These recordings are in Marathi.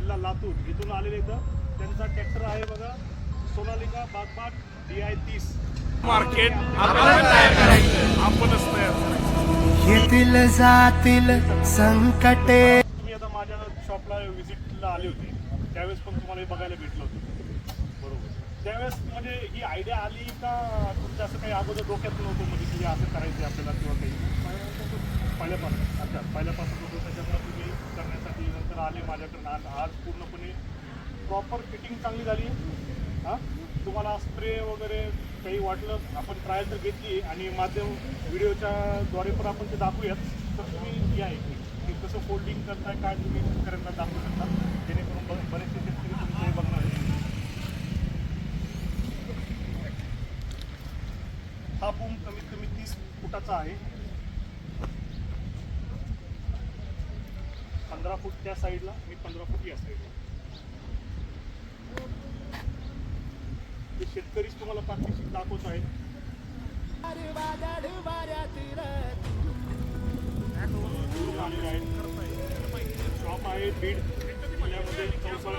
जिल्हा लातूर इथून आलेले इथं. त्यांचा ट्रॅक्टर आहे बघा. सोनालिका बागबाट डी आय तीस. मार्केट आपणच येतील जातील संकटे. तुम्ही आता माझ्या शॉपला व्हिजिटला आले होते. त्यावेळेस पण तुम्हाला हे बघायला भेटलं होतं. बरोबर. त्यावेळेस म्हणजे ही आयडिया आली का तुमचं असं काही अगोदर डोक्यात नव्हतं म्हणजे की असं करायचं आपल्याला किंवा काही? पहिल्यापासून अच्छा पहिल्यापासून होतं त्याच्यामुळे तुम्ही करण्यासाठी नंतर आले माझ्याकडे आज आज पूर्णपणे प्रॉपर फिटिंग चांगली झाली. आहे हां? तुम्हाला स्प्रे वगैरे काही वाटलं आपण ट्रायल तर घेतली आणि माध्यम व्हिडिओच्या द्वारे पण आपण ते दाखवूयात. तर तुम्ही या इथे. की कसं फोल्डिंग करताय काय तुम्ही शेतकऱ्यांना दाखवू शकता. जेणेकरून ब- बरेचसे शेतकरी तुमचं हे बघणार हा बूम कमीत कमी तीस फुटाचा आहे. पंधरा फूट त्या साईडला आणि पंधरा फूट या साईडला. ते शेतकरीच तुम्हाला प्रात्यक्षिक दाखवत आहेत. शॉप आहे बीड. चौसाळा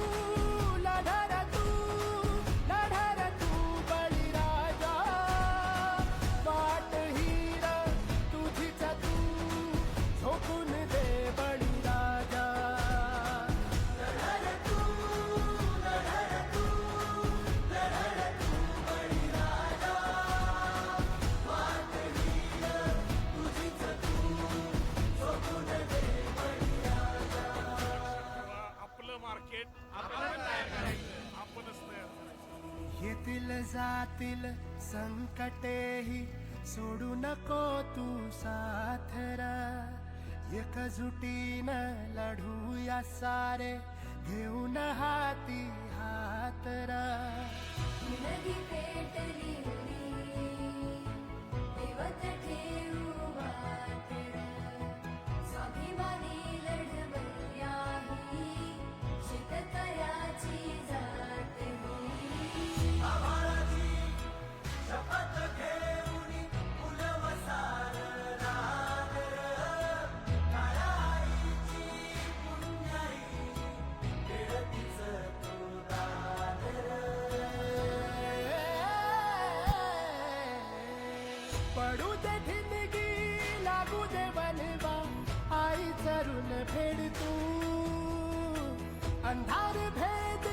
मार्केट आपणच तयार करायचं येतील जातील संकटेही सोडू नको तू साथरा. एकजुटीनं लढूया सारे. घेऊ फेड तू अंधार भेद